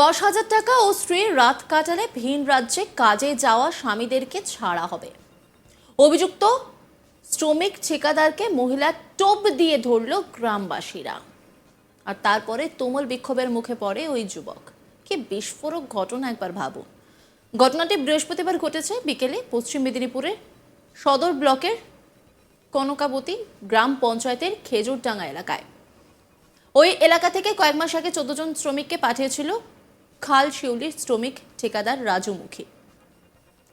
দশ হাজার টাকা ও স্ত্রীর রাত কাটালে ভিন রাজ্যে কাজে যাওয়া স্বামীদেরকে ছাড়া হবে। অভিযুক্ত শ্রমিক ঠিকাদারকে মহিলা টোপ দিয়ে ধরল গ্রামবাসীরা। আর তারপরে তুমুল বিক্ষোভের মুখে পড়ে ওই যুবক। কি বিস্ফোরক ঘটনা একবার ভাবুন। ঘটনাটি বৃহস্পতিবার ঘটেছে বিকেলে পশ্চিম মেদিনীপুরের সদর ব্লকের কনকাবতী গ্রাম পঞ্চায়েতের খেজুরডাঙ্গা এলাকায়। ওই এলাকা থেকে কয়েক মাস আগে চোদ্দ জন শ্রমিককে পাঠিয়েছিল খাল শিউলির শ্রমিক ঠিকাদার রাজুমুখী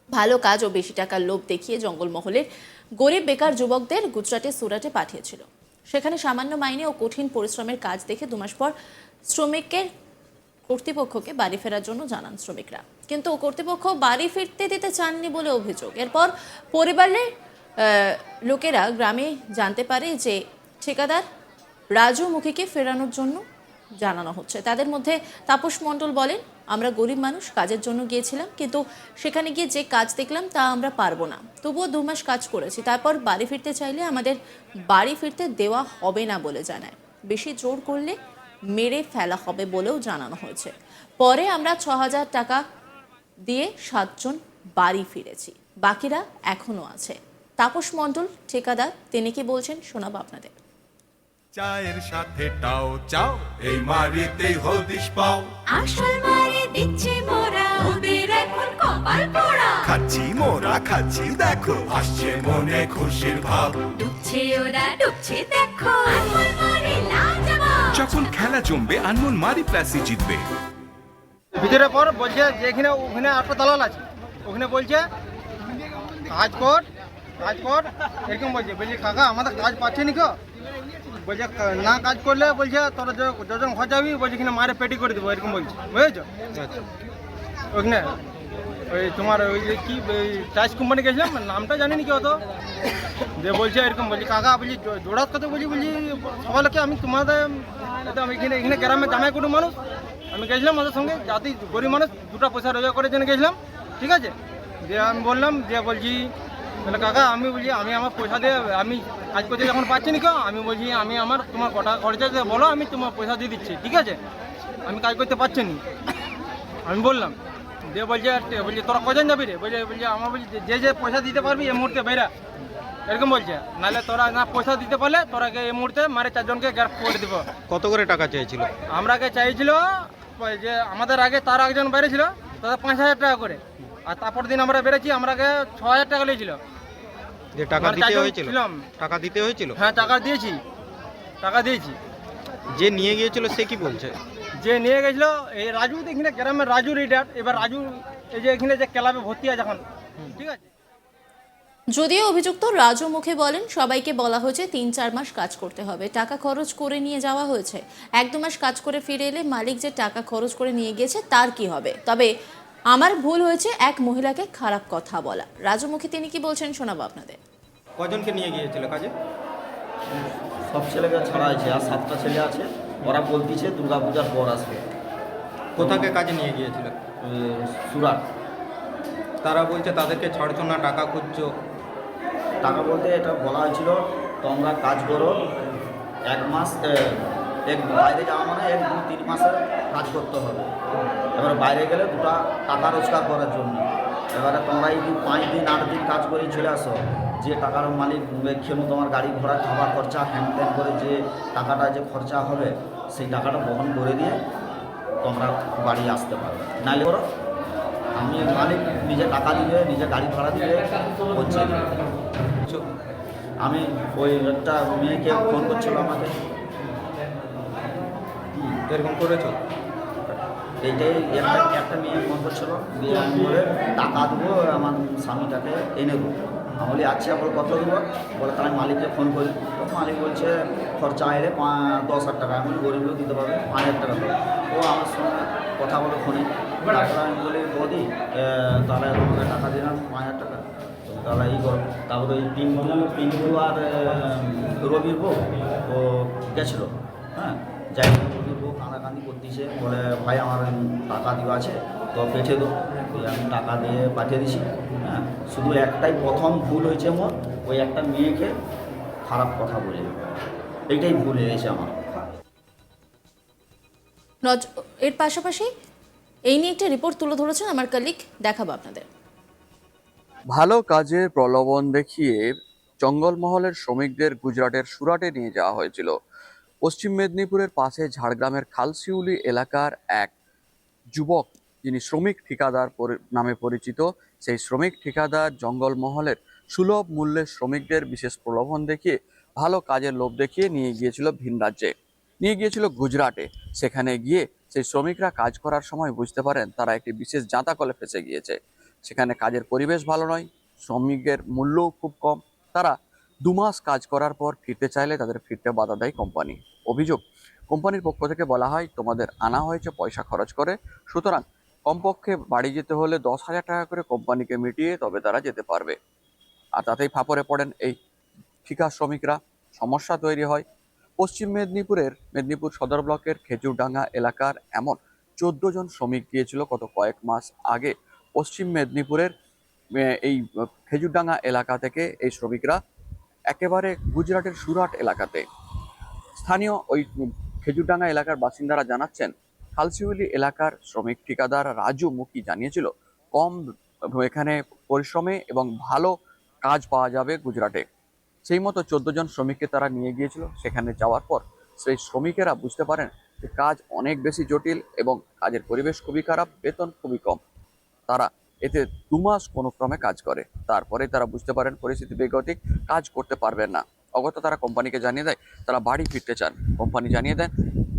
ভালো কাজ ও বেশি টাকার লোভ দেখিয়ে জঙ্গলমহলের গরিব বেকার যুবকদের গুজরাটে সুরাটে পাঠিয়েছিল। সেখানে সামান্য মাইনে ও কঠিন পরিশ্রমের কাজ দেখে দুমাস পর শ্রমিকের কর্তৃপক্ষকে বাড়ি ফেরার জন্য জানান শ্রমিকরা। কিন্তু কর্তৃপক্ষ বাড়ি ফিরতে দিতে চাননি বলে অভিযোগ। এরপর পরিবারের লোকেরা গ্রামে জানতে পারে যে ঠিকাদার রাজু মুখীকে ফেরানোর জন্য জানানো হচ্ছে। তাদের মধ্যে তাপস মণ্ডল বলেন, আমরা গরিব মানুষ, কাজের জন্য গিয়েছিলাম, কিন্তু সেখানে গিয়ে যে কাজ দেখলাম তা আমরা পারব না। তবুও দু মাস কাজ করেছি। তারপর বাড়ি ফিরতে চাইলে আমাদের বাড়ি ফিরতে দেওয়া হবে না বলে জানায়। বেশি জোর করলে মেরে ফেলা হবে বলেও জানানো হয়েছে। পরে আমরা ছ হাজার টাকা দিয়ে সাতজন বাড়ি ফিরেছি। বাকিরা এখনও আছে। তাপস মণ্ডল, ঠিকাদার, তিনি কি বলছেন শোনাবো আপনাদের। চায়ের সাথে টাও চাও এই মারিতেই হদিস পাও। আসল মারে দিচ্ছে মোরা ওদের এখন কপাল পোড়া। খাচ্ছি মোরা খাচ্ছি দেখো আসছে মনে খুশির ভাব। ডুবছে ওরা ডুবছে দেখো আসল মারে লাজবাব। যখন খেলা জমবে আনমোল মারি প্লাসি জিতবে। ভিতরে পর বলছে যে এখানে ওখানে একটা দালাল আছে। ওখানে বলছে কাজ কর কাজ কর। এরকম বলছে বলছি কাকা আমাদের কাজ পাচ্ছে নি কো বলছে, না কাজ করলে বলছে, তোরা য- যখন ঘর যাবি, বলছে, এখানে মারে পেটি করে দেবো, এরকম বলছে, বুঝেছ? ওখানে ওই তোমার ওই যে কি টাইস কোম্পানি গেছিলাম, নামটা জানি না কি হতো যে বলছে, এরকম বলছি, কাকা, বলছি, জো- জোড়াত কথা বলছি বলছি সবাইকে আমি তোমাদের আমি এখানে এখানে গ্রামে জামাই কোনো মানুষ, আমি গেছিলাম ওদের সঙ্গে, জাতি গরিব মানুষ, দুটো পয়সা রোজগার করার জন্য গেছিলাম, ঠিক আছে? দিয়ে আমি বললাম, দিয়ে বলছি, তাহলে কাকা, আমি বলছি, আমি আমার পয়সা দিয়ে, আমি কাজ করতে যখন পাচ্ছি না কেউ আমি বলছি আমি আমার তোমার কটা খরচা বলো আমি তোমার পয়সা দিয়ে দিচ্ছি ঠিক আছে? আমি কাজ করতে পারছি না। আমি বললাম দিয়ে বলছে "তে- বলছে তোরা কজন যাবি রে? বলছে বলছে আমার বলছে যে যে পয়সা দিতে পারবি এই মুহূর্তে বেরা। এরকম বলছে নাহলে তোরা না পয়সা দিতে পারলে তোরাকে এই মুহূর্তে মারে চারজনকে গ্রেফ করে দিব। কত করে টাকা চেয়েছিল আমরাকে চাইছিল যে আমাদের আগে তার একজন বেড়েছিল তাদের পাঁচ হাজার টাকা করে। আর তারপর দিন আমরা বেড়েছি আমরাকে ছ হাজার টাকা নিয়েছিল যে টাকা দিতে হয়েছিল। টাকা দিতে হয়েছিল? হ্যাঁ টাকা দিয়েছি। টাকা দিয়েছি। যে নিয়ে গিয়েছিল সে কি বলছে? যে নিয়ে গেছিল এই রাজু এখানে গ্রামের রাজু রিডার এবার রাজু এই যে এখানে যে ক্লাবে ভর্তি আছে এখন। ঠিক আছে? যদিও অভিযুক্ত রাজু মুখে বলেন সবাইকে বলা হয়েছে তিন চার মাস কাজ করতে হবে। টাকা খরচ করে নিয়ে যাওয়া হয়েছে। এক দু মাস কাজ করে ফিরে এলে মালিক যে টাকা খরচ করে নিয়ে গিয়েছে তার কি হবে? তবে আমার ভুল হয়েছে এক মহিলাকে খারাপ কথা বলা। রাজুমুখী তিনি কি বলছেন শোনাবো আপনাদের? কজনকে নিয়ে গিয়েছিল কাজে? সব ছেলেকে ছাড়া আছে আর সাতটা ছেলে আছে। ওরা বলতিছে দুর্গা পূজার পর আসবে। কোথাকে কাজে নিয়ে গিয়েছিল? সুরাট। তারা বলছে তাদেরকে ছাড়ছো না টাকা খুঁজছো? টাকা বলতে এটা বলা হয়েছিল তোমরা কাজ করো এক মাস এক বাইরে যাওয়া মানে এক দু তিন মাসের কাজ করতে হবে। এবার বাইরে গেলে দুটা টাকা রোজগার করার জন্য। এবারে তোমরা এই দিন পাঁচ দিন আট দিন কাজ করে চলে আসো। যে টাকার মালিক খেলো তোমার গাড়ি ঘোড়া খাবার খরচা হ্যান ত্যান করে যে টাকাটা যে খরচা হবে সেই টাকাটা বহন করে দিয়ে তোমরা বাড়ি আসতে পারবে। নাইলে করো আমি মালিক নিজে টাকা দিবে নিজে গাড়ি ভাড়া দিবে হচ্ছে আমি ওই একটা মেয়েকে ফোন করছিল আমাকে। এরকম করেছ? এইটাই একটা একটা মেয়ে ফোন করছিল দিয়ে আমি বলে টাকা দেবো আমার স্বামীটাকে এনে দেবো। বলি আচ্ছা বলে কত দেবো? বলে তাহলে মালিককে ফোন করি। তো মালিক বলছে, খরচা এলে দশ হাজার টাকা। আমি বলি, গরিব লোক দিতে পারবে, পাঁচ হাজার টাকা দেবো ও আমার সঙ্গে কথা বলে ফোনে। তারপরে আমি বলি, বৌদি তাহলে তোমাকে টাকা দিলাম, পাঁচ হাজার টাকা। তো তাহলে এই করো। তারপরে ওই পিন্টু পিন্টু আর রবির বউ, ও গেছিল হ্যাঁ? যাই রবির বউ কাঁদাকান্দি করতেছে। বলে, ভাই, আমার টাকা দেওয়া আছে, তো পেঠে দো। আমি টাকা দিয়ে পাঠিয়ে দিছি। হ্যাঁ? শুধু একটাই প্রথম ভুল হয়েছে আমার ওই একটা মেয়েকে খারাপ কথা বলে এইটাই ভুল হয়েছে আমার। নজ- এর পাশাপাশি এই নিয়ে একটা রিপোর্ট তুলে ধরেছেন আমার কালিক দেখাবো আপনাদের। ভালো কাজের প্রলোভন দেখিয়ে জঙ্গলমহলের শ্রমিকদের গুজরাটের সুরাটে নিয়ে যাওয়া হয়েছিল। পশ্চিম মেদিনীপুরের পাশে ঝাড়গ্রামের খালসিউলি এলাকার এক যুবক যিনি শ্রমিক ঠিকাদার নামে পরিচিত, সেই শ্রমিক ঠিকাদার জঙ্গলমহলের সুলভ মূল্যে শ্রমিকদের বিশেষ প্রলোভন দেখিয়ে, ভালো কাজের লোভ দেখিয়ে নিয়ে গিয়েছিল ভিন রাজ্যে। নিয়ে গিয়েছিল গুজরাটে। সেখানে গিয়ে সেই শ্রমিকরা কাজ করার সময় বুঝতে পারেন তারা একটি বিশেষ জাঁতা কলে ফেসে গিয়েছে। সেখানে কাজের পরিবেশ ভালো নয়, শ্রমিকের মূল্যও খুব কম। তারা দু মাস কাজ করার পর ফিরতে চাইলে তাদের ফিরতে বাধা দেয় কোম্পানি। অভিযোগ, কোম্পানির পক্ষ থেকে বলা হয়, তোমাদের আনা হয়েছে পয়সা খরচ করে, সুতরাং কমপক্ষে বাড়ি যেতে হলে দশ হাজার টাকা করে কোম্পানিকে মিটিয়ে তবে তারা যেতে পারবে। আর তাতেই ফাপড়ে পড়েন এই ঠিকা শ্রমিকরা। সমস্যা তৈরি হয়। পশ্চিম মেদিনীপুরের মেদিনীপুর সদর ব্লকের খেজুরডাঙ্গা এলাকার এমন চোদ্দ জন শ্রমিক গিয়েছিল গত কয়েক মাস আগে। পশ্চিম মেদিনীপুরের এই খেজুরডাঙ্গা এলাকা থেকে এই শ্রমিকরা একেবারে গুজরাটের সুরাট এলাকাতে। স্থানীয় ওই খেজুরডাঙ্গা এলাকার বাসিন্দারা জানাচ্ছেন খালসিউলি এলাকার শ্রমিক ঠিকাদার রাজু মুখী জানিয়েছিল, কম এখানে পরিশ্রমে এবং ভালো কাজ পাওয়া যাবে গুজরাটে। সেই মতো চোদ্দ জন শ্রমিককে তারা নিয়ে গিয়েছিল। সেখানে যাওয়ার পর সেই শ্রমিকেরা বুঝতে পারেন যে কাজ অনেক বেশি জটিল এবং কাজের পরিবেশ খুবই খারাপ, বেতন খুবই কম। তারা এতে দু মাস কোনো ক্রমে কাজ করে। তারপরে তারা বুঝতে পারেন পরিস্থিতি বেগতিক, কাজ করতে পারবেন না। অগত তারা কোম্পানিকে জানিয়ে দেয়, তারা বাড়ি ফিরতে চান। কোম্পানি জানিয়ে দেন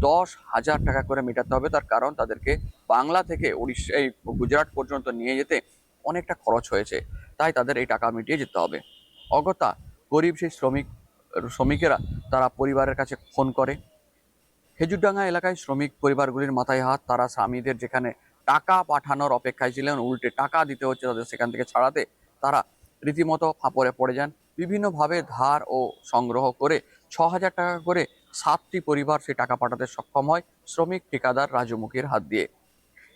দশ হাজার টাকা করে মেটাতে হবে। তার কারণ তাদেরকে বাংলা থেকে উড়িষ্যা, এই গুজরাট পর্যন্ত নিয়ে যেতে অনেকটা খরচ হয়েছে। তাই তাদের এই টাকা মিটিয়ে যেতে হবে। অগতা গরিব সেই শ্রমিক, শ্রমিকেরা তারা পরিবারের কাছে ফোন করে। খেজুরডাঙ্গা এলাকায় শ্রমিক পরিবারগুলির মাথায় হাত, তারা স্বামীদের যেখানে টাকা পাঠানোর অপেক্ষায় ছিলেন, উল্টে টাকা দিতে হচ্ছে তাদের সেখান থেকে ছাড়াতে, তারা রীতিমতো ফাঁপড়ে পড়ে যান। বিভিন্নভাবে ধার ও সংগ্রহ করে ছ হাজার টাকা করে সাতটি পরিবার সেই টাকা পাঠাতে সক্ষম হয়, শ্রমিক ঠিকাদার রাজুমুখীর হাত দিয়ে।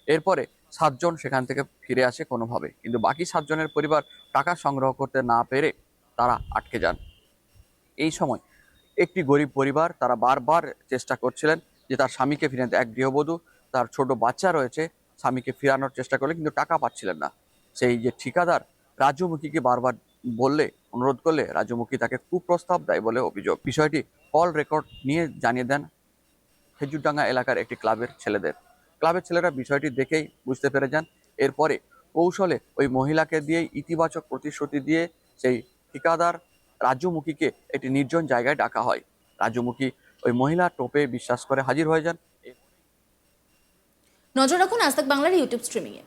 এরপরে সাতজন সেখান থেকে ফিরে আসে কোনোভাবে, কিন্তু বাকি সাতজনের পরিবার টাকা সংগ্রহ করতে না পেরে তারা আটকে যান। এই সময় একটি গরিব পরিবার তারা বারবার চেষ্টা করছিলেন যে তার স্বামীকে ফিরে। এক গৃহবধূ, তার ছোট বাচ্চা রয়েছে, স্বামীকে ফিরানোর চেষ্টা করলে কিন্তু টাকা পাচ্ছিলেন না। সেই যে ঠিকাদার রাজুমুখীকে বারবার বললে, অনুরোধ করলে রাজুমুখী তাকে কুপ্রস্তাব দেয় বলে অভিযোগ। বিষয়টি কল রেকর্ড নিয়ে জানিয়ে দেন খেজুরডাঙ্গা এলাকার একটি ক্লাবের ছেলেদের। ক্লাবের ছেলেরা বিষয়টি দেখেই বুঝতে পেরে যান। এরপরে কৌশলে ওই মহিলাকে দিয়ে ইতিবাচক প্রতিশ্রুতি দিয়ে সেই ঠিকাদার রাজুমুখীকে একটি নির্জন জায়গায় ডাকা হয়। রাজুমুখী ওই মহিলা টোপে বিশ্বাস করে হাজির হয়ে যান। নজর রাখুন আজ বাংলার ইউটিউব স্ট্রিমিংয়ে।